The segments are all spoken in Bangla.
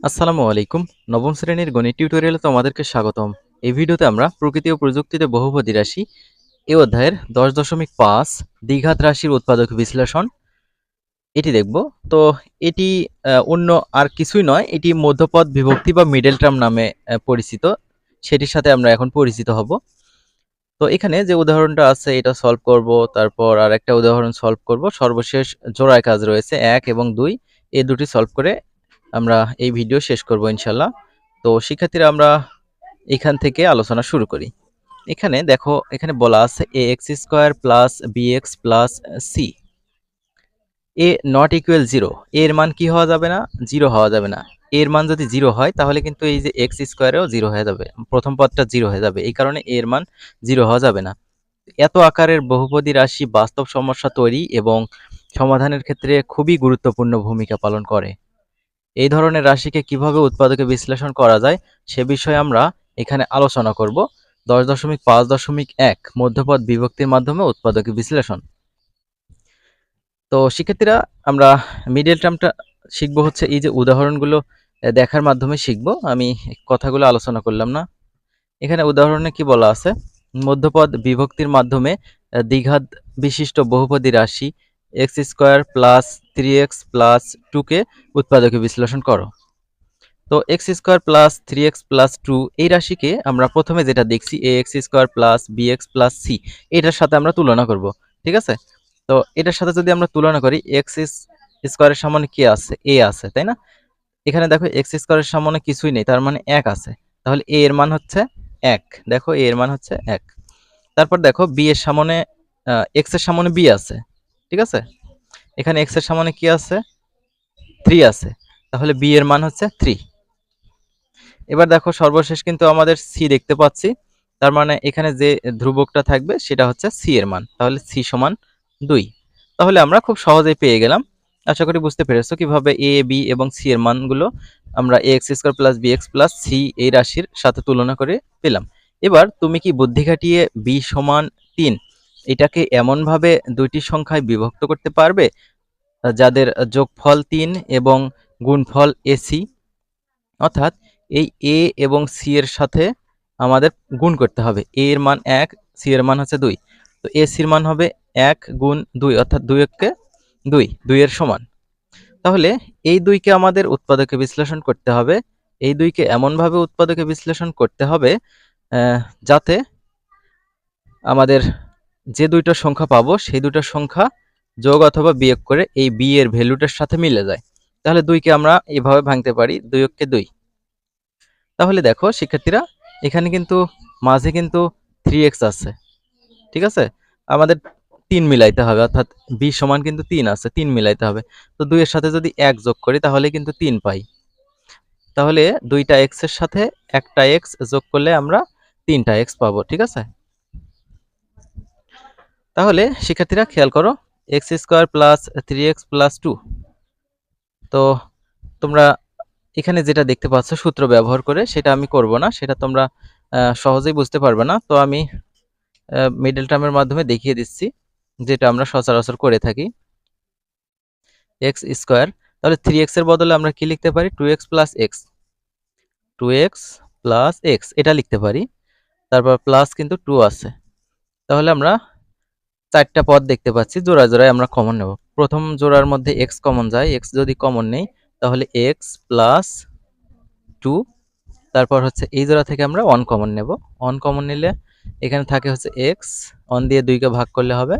আসসালামু আলাইকুম। নবম শ্রেণির গণিত টিউটোরিয়ালে তোমাদেরকে স্বাগতম। এই ভিডিওতে আমরা প্রকৃতি ও প্রযুক্তিতে বহুপদী রাশি এই অধ্যায়ের দশ দশমিক পাঁচ দ্বিঘাত রাশির উৎপাদক বিশ্লেষণ। এটি দেখব। তো এটি অন্য আর কিছুই নয়, এটি মধ্যপদ বিভক্তি বা মিডল টার্ম নামে পরিচিত। সেটির সাথে আমরা এখন পরিচিত হব। তো এখানে যে উদাহরণটা আছে, এটা সলভ করব, তারপর আর একটা উদাহরণ সলভ করব। সর্বশেষ জোড়ায় কাজ রয়েছে এক এবং দুই। এ দুটি সলভ করে আমরা এই ভিডিও শেষ করব ইনশাল্লাহ তো শিক্ষার্থীরা, আমরা এখান থেকে আলোচনা শুরু করি। এখানে দেখো, এখানে বলা আছে A X square plus B X plus C A not equal zero এর মান কি হওয়া যাবে না? জিরো হওয়া যাবে না। এর মান যদি জিরো হয়, তাহলে কিন্তু এই যে এক্স স্কোয়ারেও জিরো হয়ে যাবে। প্রথম পদটা জিরো হয়ে যাবে। এই কারণে এর মান জিরো হওয়া যাবে না। এত আকারের বহুপদী রাশি বাস্তব সমস্যা তৈরি এবং সমাধানের ক্ষেত্রে খুবই গুরুত্বপূর্ণ ভূমিকা পালন করে। এই ধরনের রাশিকে কীভাবে উৎপাদকে বিশ্লেষণ করা যায় সে বিষয়ে আমরা এখানে আলোচনা করব। দশ দশমিক পাঁচ দশমিক এক মধ্যপদ বিভক্তির মাধ্যমে উৎপাদকে বিশ্লেষণ। তো শিক্ষার্থীরা, আমরা মিডল টার্মটা শিখব হচ্ছে এই যে উদাহরণগুলো দেখার মাধ্যমে শিখব। আমি কথাগুলো আলোচনা করলাম না। এখানে উদাহরণে কি বলা আছে? মধ্যপদ বিভক্তির মাধ্যমে দ্বিঘাত বিশিষ্ট বহুপদী রাশি, X square plus three X plus টুকে উৎপাদকে বিশ্লেষণ করো। তো X square plus three X plus two এই রাশিকে আমরা প্রথমে যেটা দেখছি A X square plus B X plus C এটার সাথে আমরা তুলনা করব, ঠিক আছে? তো এটার সাথে যদি আমরা তুলনা করি এক্স স্কোয়ারের সামনে কি আছে? এ আছে, তাই না? এখানে দেখো এক্স স্কোয়ারের সামনে কিছুই নেই, তার মানে এক আছে। তাহলে এ এর মান হচ্ছে এক, দেখো এ এর মান হচ্ছে এক। তারপর দেখো বি এর সামনে এক্সের সামনে বি আছে, ঠিক আছে? এখানে এক্সের সামনে কি আছে? থ্রি আছে। তাহলে বি এর মান হচ্ছে থ্রি এবার দেখো সর্বশেষ কিন্তু আমাদের সি দেখতে পাচ্ছি। তার মানে এখানে যে ধ্রুবকটা থাকবে সেটা হচ্ছে সি এর মান। তাহলে সি সমান দুই। তাহলে আমরা খুব সহজেই পেয়ে গেলাম। আশা করি বুঝতে পেরেছ কীভাবে এ বি এবং সি এর মানগুলো আমরা A X square plus B X plus C এই রাশির সাথে তুলনা করে পেলাম। এবার তুমি কি বুদ্ধি খাটিয়ে বি সমান তিন এটাকে এমনভাবে দুইটি সংখ্যায় বিভক্ত করতে পারবে, যাদের যোগফল তিন এবং গুণফল এসি। অর্থাৎ এই এ এবং সি এর সাথে আমাদের গুণ করতে হবে। এ এর মান এক, সি এর মান হচ্ছে দুই। তো এ সির মান হবে এক গুণ দুই, অর্থাৎ দুই এককে দুই দুইয়ের সমান। তাহলে এই দুইকে আমাদের উৎপাদকে বিশ্লেষণ করতে হবে। এই দুইকে এমনভাবে উৎপাদকে বিশ্লেষণ করতে হবে যাতে আমাদের যে দুইটা সংখ্যা পাবো, সেই দুটো সংখ্যা যোগ অথবা বিয়োগ করে এই বি এর ভ্যালুটার সাথে মিলে যায়। তাহলে দুইকে আমরা এভাবে ভাঙতে পারি, দুই অক্ষে দুই। তাহলে দেখো, শিক্ষার্থীরা, এখানে কিন্তু মাঝে কিন্তু থ্রি এক্স আছে, ঠিক আছে? আমাদের তিন মিলাইতে হবে, অর্থাৎ বি সমান কিন্তু তিন আছে, তিন মিলাইতে হবে। তো দুইয়ের সাথে যদি এক যোগ করি, তাহলে কিন্তু তিন পাই। তাহলে দুইটা এক্সের সাথে একটা এক্স যোগ করলে আমরা তিনটা এক্স পাবো, ঠিক আছে? তাহলে শিক্ষার্থীরা খেয়াল করো X square plus three X plus two তো তোমরা এখানে যেটা দেখতে পাচ্ছ, সূত্র ব্যবহার করে, সেটা আমি করব না, সেটা তোমরা সহজেই বুঝতে পারবে না। তো আমি মিডল টার্মের মাধ্যমে দেখিয়ে দিচ্ছি, যেটা আমরা সচরাচর করে থাকি। এক্স স্কোয়ার তাহলে থ্রি এক্সের বদলে আমরা কি লিখতে পারি? Two X plus X two X plus X এটা লিখতে পারি। তারপর প্লাস কিন্তু টু আছে। তাহলে আমরা চারটা পদ দেখতে পাচ্ছি। জোড়া জোড়ায় আমরা কমন নেব। প্রথম জোড়ার মধ্যে এক্স কমন যায়। এক্স যদি কমন নেই, তাহলে এক্স প্লাস টু তারপর হচ্ছে এই জোড়া থেকে আমরা ওয়ান কমন নেব। ওয়ান কমন নিলে এখানে থাকে হচ্ছে এক্স ওয়ান দিয়ে দুইকে ভাগ করলে হবে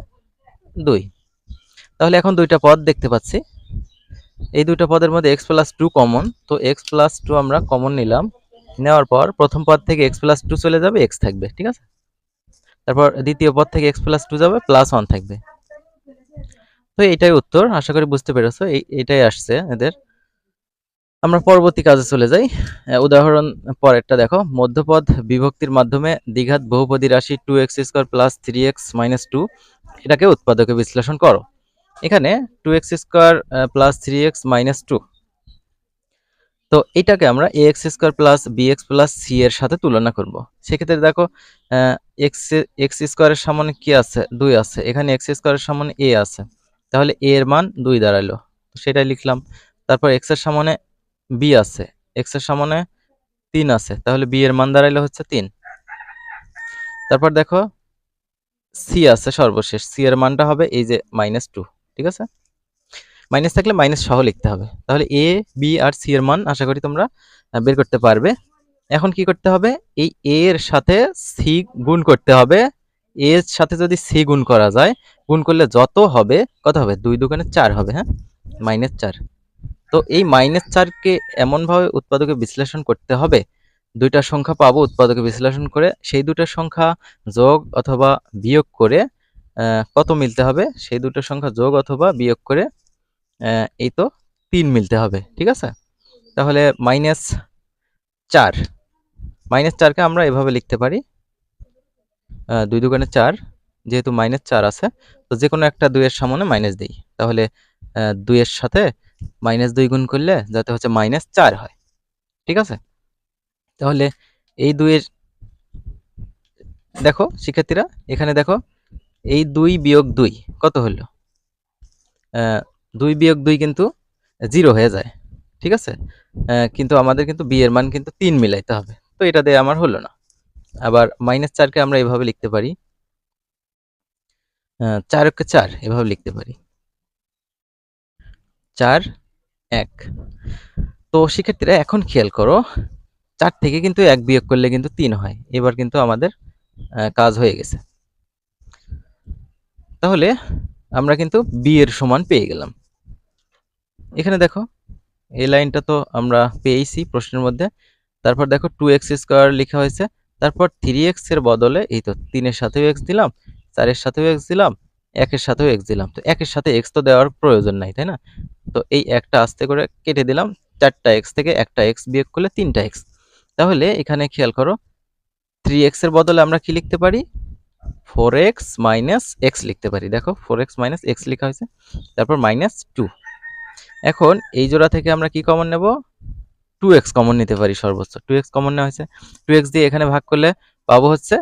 দুই। তাহলে এখন দুইটা পদ দেখতে পাচ্ছি। এই দুইটা পদের মধ্যে এক্স প্লাস টু কমন তো এক্স প্লাস টু আমরা কমন নিলাম। নেওয়ার পর প্রথম পদ থেকে এক্স প্লাস টু চলে যাবে এক্স থাকবে, ঠিক আছে? তারপর দ্বিতীয় পদ থেকে এক্স প্লাস টু যাবে প্লাস ওয়ান থাকবে। তো এটাই উত্তর, আশা করি বুঝতে পেরেছ এটাই আসছে এদের। আমরা পরবর্তী কাজে চলে যাই। উদাহরণ পরেরটা দেখো। মধ্যপদ বিভক্তির মাধ্যমে দ্বিঘাত বহুপদী রাশি two X square plus three X minus two এটাকে উৎপাদকে বিশ্লেষণ করো। এখানে two X square plus three X minus two তো এটাকে আমরা A X square plus B X plus C এর সাথে তুলনা করব। সেক্ষেত্রে দেখো এক্স এক্স স্কোয়ারের সামনে কি আছে? দুই আছে। এখানে এক্স স্কোয়ারের সামনে এ আছে। তাহলে এ এর মান দুই দাঁড়াল সেটাই লিখলাম। তারপর এক্সের সামনে বি আছে। এক্সের সমানে তিন আছে। তাহলে বি এর মান দাঁড়াইলে হচ্ছে তিন। তারপর দেখো সি আছে সর্বশেষ। সি এর মানটা হবে এই যে মাইনাস টু ঠিক আছে? মাইনাস থাকলে মাইনাস সহ লিখতে হবে। তাহলে এ বি আর সি এর মান আশা করি তোমরা বের করতে পারবে। এখন কি করতে হবে? এই এ এর সাথে সি গুণ করতে হবে। এর সাথে যদি সি গুণ করা যায়, গুণ করলে যত হবে, কত হবে? দুই দোকানে চার হবে হ্যাঁ? মাইনাস চার। তো এই মাইনাস চারকে এমনভাবে উৎপাদকে বিশ্লেষণ করতে হবে, দুইটা সংখ্যা পাবো উৎপাদকে বিশ্লেষণ করে, সেই দুটো সংখ্যা যোগ অথবা বিয়োগ করে কত মিলতে হবে? সেই দুটো সংখ্যা যোগ অথবা বিয়োগ করে এই তো তিন মিলতে হবে, ঠিক আছে? তাহলে মাইনাস চার। মাইনাস চারকে আমরা এভাবে লিখতে পারি দুই দুগুণে চার, যেহেতু মাইনাস চার আছে, তো যে কোনো একটা দুইয়ের সামনে মাইনাস দিই। তাহলে দুইয়ের সাথে মাইনাস দুই গুণ করলে যাতে হচ্ছে মাইনাস চার হয়, ঠিক আছে? তাহলে এই দুইয়ের, দেখো শিক্ষার্থীরা, এখানে দেখো, এই দুই বিয়োগ দুই কত হলো? দুই বিয়োগ দুই কিন্তু জিরো হয়ে যায়, ঠিক আছে? কিন্তু আমাদের কিন্তু বি এর মান কিন্তু তিন মিলাইতে হবে। তো এটা দিয়ে আমার হলো না। আবার মাইনাস চারকে আমরা এভাবে লিখতে পারি। চারকে চার এভাবে লিখতে পারি। চার, এক। তো শিক্ষার্থীরা এখন খেয়াল করো, চার থেকে কিন্তু এক বিয়োগ করলে কিন্তু তিন হয়। এবার কিন্তু আমাদের কাজ হয়ে গেছে। তাহলে আমরা কিন্তু বি এর সমান পেয়ে গেলাম। এখানে দেখো, এই লাইনটা তো আমরা পেয়েছি প্রশ্নের মধ্যে। তারপর দেখো টু এক্স স্কোয়ার লেখা হয়েছে। তারপর থ্রি এক্সের বদলে এই তো তিনের সাথেও এক্স দিলাম, চারের সাথেও এক্স দিলাম, একের সাথেও এক্স দিলাম। তো একের সাথে এক্স তো দেওয়ার প্রয়োজন নাই, তাই না? তো এই একটা আস্তে করে কেটে দিলাম, চারটা এক্স থেকে একটা এক্স বিয়োগ করলে তিনটা এক্স তাহলে এখানে খেয়াল করো থ্রি এক্সের বদলে আমরা কি লিখতে পারি? ফোর এক্স মাইনাস এক্স লিখতে পারি। দেখো ফোর এক্স মাইনাস এক্স লেখা হয়েছে। তারপর মাইনাস টু এখন এই জোড়া থেকে আমরা কি কমন নেব? টু এক্স কমন নিতে পারি সর্বোচ্চ। টু এক্স কমন নেওয়া হয়েছে। টু এক্স দিয়ে এখানে ভাগ করলে পাবো হচ্ছে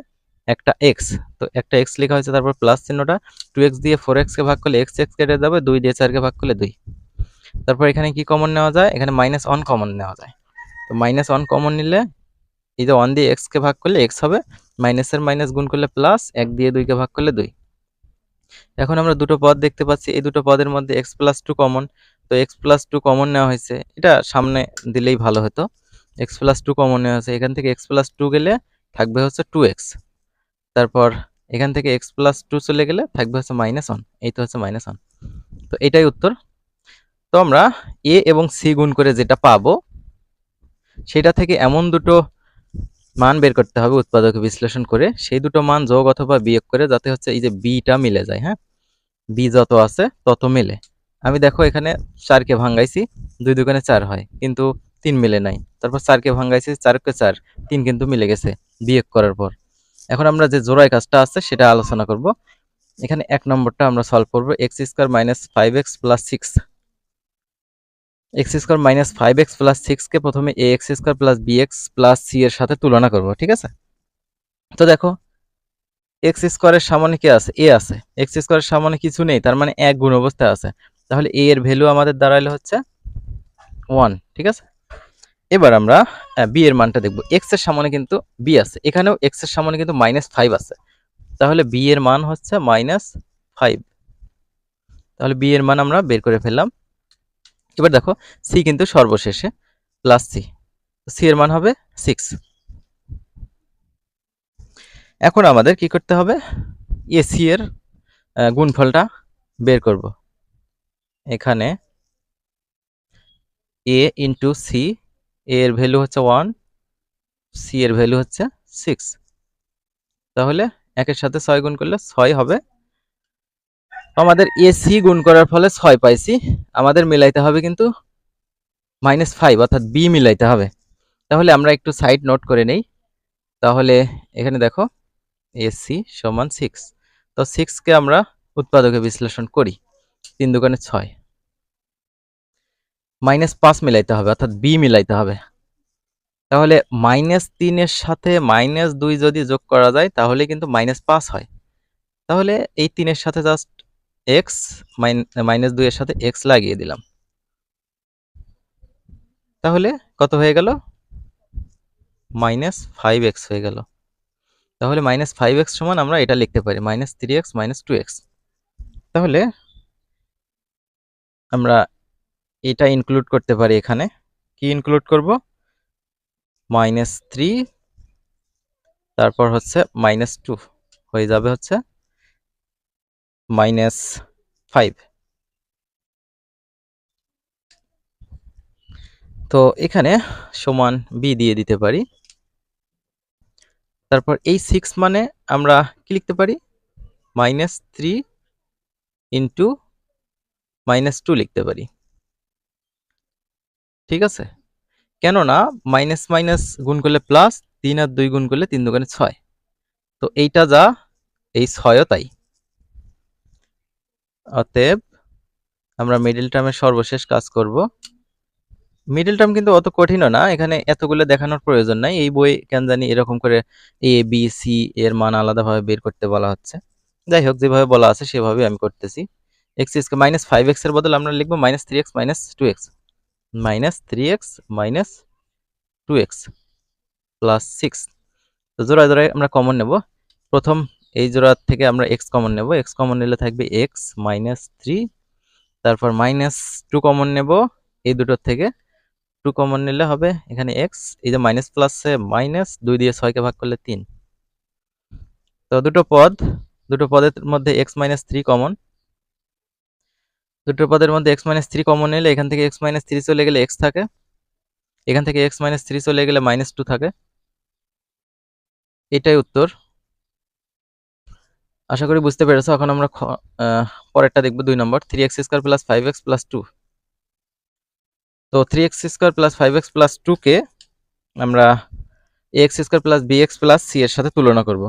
একটা এক্স তো একটা এক্স লেখা হয়েছে, তারপর প্লাস চিহ্নটা। টু এক্স দিয়ে ফোর এক্সকে ভাগ করলে এক্স এক্স কেটে যাবে, দুই দিয়ে চারকে ভাগ করলে দুই। তারপর এখানে কি কমন নেওয়া যায়? এখানে মাইনাস ওয়ান কমন নেওয়া যায়। তো মাইনাস ওয়ান কমন নিলে এই যে ওয়ান দিয়ে এক্সকে ভাগ করলে এক্স হবে মাইনাসের মাইনাস গুণ করলে প্লাস এক দিয়ে দুইকে ভাগ করলে দুই। এখন আমরা দুটো পদ দেখতে পাচ্ছি। এই দুটো পদের মধ্যে এক্স প্লাস টু কমন তো এক্স প্লাস টু কমন নেওয়া হয়েছে। এটা সামনে দিলেই ভালো হতো। এক্স প্লাস টু কমন নেওয়া হয়েছে। এখান থেকে এক্স প্লাস টু গেলে থাকবে হচ্ছে টু এক্স তারপর এখান থেকে এক্স প্লাস টু চলে গেলে থাকবে হচ্ছে মাইনাস ওয়ান এই তো হচ্ছে মাইনাস ওয়ান তো এটাই উত্তর। তো আমরা এ এবং সি গুণ করে যেটা পাবো, সেটা থেকে এমন দুটো মান বের করতে হবে উৎপাদক বিশ্লেষণ করে। সেই দুটো মান যোগ অথবা বিয়োগ করে যাতে হচ্ছে এই যে বিটা মিলে যায় হ্যাঁ? বি যত আছে তত মিলে। আমি দেখো এখানে চারকে ভাঙ্গাইছি, দুই দোকানে চার হয়, কিন্তু তিন মিলে নাই। তারপর চারকে ভাঙ্গাইছি, চারকে চার, তিন কিন্তু মিলে গেছে বিয়োগ করার পর। এখন আমরা যে জোড়ায় কাজটা আছে সেটা আলোচনা করব। এখানে এক নম্বরটা আমরা সলভ করব X square minus five X plus six X square minus five X plus সিক্সকে প্রথমে A X square plus B X plus C এর সাথে তুলনা করব, ঠিক আছে? তো দেখো এক্স স্কোয়ারের সামনে কি আছে? এ আছে। এক্স স্কোয়ারের সামনে কিছু নেই, তার মানে এক গুণ অবস্থায় আছে। তাহলে এ এর ভ্যালু আমাদের দাঁড়াইলে হচ্ছে ওয়ান ঠিক আছে? এবার আমরা বি এর মানটা দেখব। এক্সের সামনে কিন্তু বি আছে। এখানেও এক্সের সামনে কিন্তু মাইনাস ফাইভ আছে। তাহলে বি এর মান হচ্ছে মাইনাস ফাইভ তাহলে বি এর মান আমরা বের করে ফেললাম। এবার দেখো সি কিন্তু সর্বশেষে প্লাস সি সি এর মান হবে সিক্স এখন আমাদের কি করতে হবে? এ সি এর গুণফলটা বের করব। এখানে এ ইন্টু সি এর ভ্যালু হচ্ছে ওয়ান সি এর ভ্যালু হচ্ছে সিক্স তাহলে একের সাথে ছয় গুণ করলে ছয় হবে। আমাদের এ সি গুণ করার ফলে ছয় পাইছি। আমাদের মিলাইতে হবে কিন্তু মাইনাস ফাইভ অর্থাৎ বি মিলাইতে হবে। তাহলে আমরা একটু সাইড নোট করে নেই। তাহলে এখানে দেখো এসি সমান সিক্স তো সিক্সকে আমরা উৎপাদকে বিশ্লেষণ করি। তিন দোকানে ছয়। মাইনাস পাঁচ মিলাইতে হবে, অর্থাৎ বি মিলাইতে হবে। তাহলে মাইনাস তিনের সাথে মাইনাস দুই যদি যোগ করা যায়, তাহলে কিন্তু মাইনাস পাঁচ হয়। তাহলে এই তিনের সাথে জাস্ট এক্স মাইনাস দুইয়ের সাথে এক্স লাগিয়ে দিলাম। তাহলে কত হয়ে গেল? মাইনাস ফাইভ এক্স হয়ে গেল। তাহলে মাইনাস ফাইভ এক্স সমান আমরা এটা লিখতে পারি minus three X minus two X তাহলে আমরা এটা ইনক্লুড করতে পারি এখানে। কি ইনক্লুড করব? মাইনাস থ্রি তারপর হচ্ছে মাইনাস টু হয়ে যাবে হচ্ছে মাইনাস ফাইভ তো এখানে সমান বি দিয়ে দিতে পারি। তারপর এই সিক্স মানে আমরা কি লিখতে পারি? Minus three into minus two লিখতে পারি। ঠিক আছে? কেননা মাইনাস মাইনাস গুণ করলে প্লাস তিন আর দুই গুণ করলে তিন দোকানে ছয়। তো এইটা যা, এই ছয়ও তাই। অতএব আমরা মিডিল টার্মের সর্বশেষ কাজ করব। মিডিল টার্ম কিন্তু অত কঠিনও না, এখানে এতগুলো দেখানোর প্রয়োজন নাই। এই বই কেন জানি এরকম করে এ বি সি এর মান আলাদাভাবে বের করতে বলা হচ্ছে। যাই হোক, যেভাবে বলা আছে সেভাবে আমি করতেছি। এক্স স্কোয়ার মাইনাস ফাইভ এক্সের বদলে আমরা লিখব minus three X minus two X minus three X minus two X plus six তো জোড়ায় জোড়ায় আমরা কমন নেব। প্রথম এই জোড়া থেকে আমরা এক্স কমন নেব। এক্স কমন নিলে থাকবে এক্স মাইনাস থ্রি তারপর মাইনাস টু কমন নেব এই দুটোর থেকে। টু কমন নিলে হবে এখানে এক্স এই যে মাইনাস প্লাসে মাইনাস দুই দিয়ে ছয়কে ভাগ করলে তিন। তো দুটো পদ, দুটো পদের মধ্যে এক্স মাইনাস থ্রি কমন দুটো পদের মধ্যে এক্স মাইনাস থ্রি কমন নিলে এখান থেকে এক্স মাইনাস থ্রি চলে গেলে এক্স থাকে। এখান থেকে এক্স মাইনাস থ্রি চলে গেলে মাইনাস টু থাকে। এটাই উত্তর। আশা করি বুঝতে পেরেছ। এখন আমরা পরেরটা দেখব দুই নম্বর। Three X square plus five X plus two তো three X square plus five X plus টুকে আমরা A X square plus B X plus C এর সাথে তুলনা করব।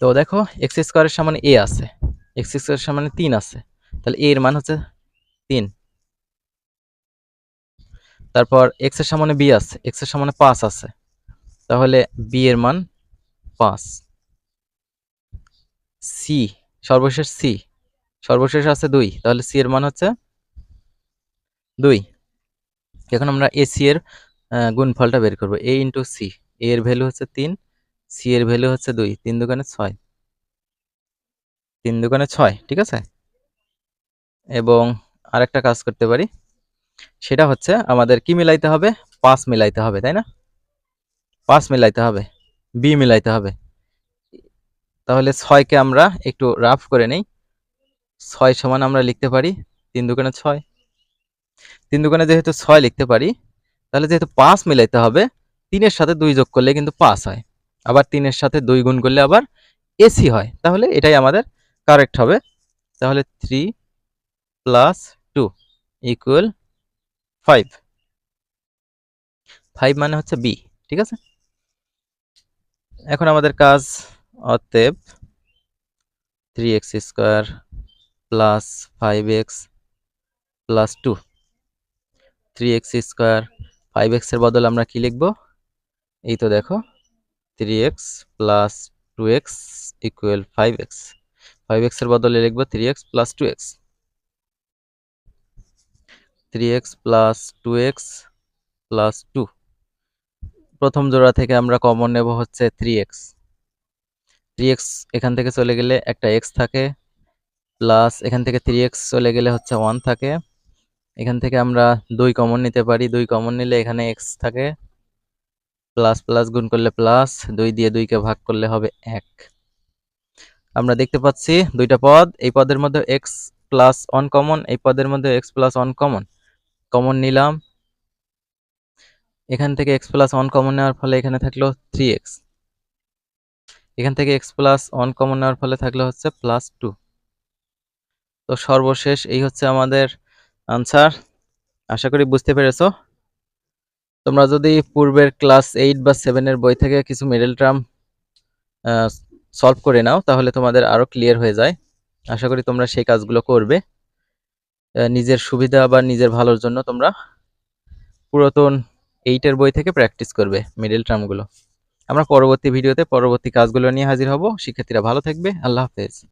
তো দেখো এক্স স্কোয়ারের সামনে এ আছে। এক্স স্কোয়ারের সামনে তিন আছে। তাহলে এ এর মান হচ্ছে তিন। তারপর এক্সের সামনে বি আছে এক্সের সামনে পাঁচ আছে। তাহলে বি এর মান পাঁচ। সি সর্বশেষ সি সর্বশেষ আছে দুই। তাহলে সি এর মান হচ্ছে দুই। এখন আমরা এ সি এর গুণফলটা বের করব। এ ইন্টু সি এর ভ্যালু হচ্ছে তিন সি এর ভ্যালু হচ্ছে দুই। তিন দোকানে ছয়। তিন দোকানে ছয়, ঠিক আছে? এবং আরেকটা কাজ করতে পারি, সেটা হচ্ছে আমাদের কি মিলাইতে হবে? পাঁচ মিলাইতে হবে, তাই না? পাঁচ মিলাইতে হবে, বি মিলাইতে হবে। তাহলে ছয়কে আমরা একটু রাফ করে নেই, ছয় সমান আমরা লিখতে পারি তিন দোকানে ছয়। তিন দোকানে যেহেতু ছয় লিখতে পারি, তাহলে যেহেতু পাঁচ মিলাইতে হবে, তিনের সাথে দুই যোগ করলে কিন্তু পাঁচ হয়। আবার তিনের সাথে দুই গুণ করলে আবার এসি হয়। তাহলে এটাই আমাদের কারেক্ট হবে। তাহলে three plus two equal five five মানে হচ্ছে বি ঠিক আছে? এখন আমাদের কাজ অতএব three X square plus five X plus two three X square five এক্সের বদল আমরা কি লিখব? এই তো দেখো three X plus two X equal five X five এক্সের বদলে লিখব three X plus two X three X plus two X plus two প্রথম জোড়া থেকে আমরা কমন নেব হচ্ছে থ্রি এক্স থ্রি এক্স এখান থেকে চলে গেলে একটা এক্স থাকে প্লাস এখান থেকে থ্রি এক্স চলে গেলে হচ্ছে ওয়ান থাকে। এখান থেকে আমরা দুই কমন নিতে পারি, দুই কমন নিলে এখানে এক্স থাকে। প্লাস প্লাস গুণ করলে প্লাস দুই দিয়ে দুইকে ভাগ করলে হবে এক। আমরা দেখতে পাচ্ছি দুইটা পদ, এই পদের মধ্যে এক্স প্লাস ওয়ান কমন এই পদের মধ্যে X plus one common common নিলাম। এখান থেকে এক্স প্লাস ওয়ান কমন নেওয়ার ফলে এখানে থাকল থ্রি এক্স এখান থেকে এক্স প্লাস ওয়ান কমন নেওয়ার ফলে থাকল হচ্ছে প্লাস টু তো সর্বশেষ এই হচ্ছে আমাদের আনসার আশা করি বুঝতে পেরেছ। তোমরা যদি পূর্বের ক্লাস এইট বা সেভেনের বই থেকে কিছু মিডল টার্ম সলভ করে নাও, তাহলে তোমাদের আরও ক্লিয়ার হয়ে যায়। আশা করি তোমরা সেই কাজগুলো করবে। নিজের সুবিধা বা নিজের ভালোর জন্য তোমরা পুরাতন এইটের বই থেকে প্র্যাকটিস করবে মিডল টার্মগুলো আমরা পরবর্তী ভিডিওতে পরবর্তী কাজগুলো নিয়ে হাজির হব। শিক্ষার্থীরা ভালো থাকবে। আল্লাহ হাফেজ।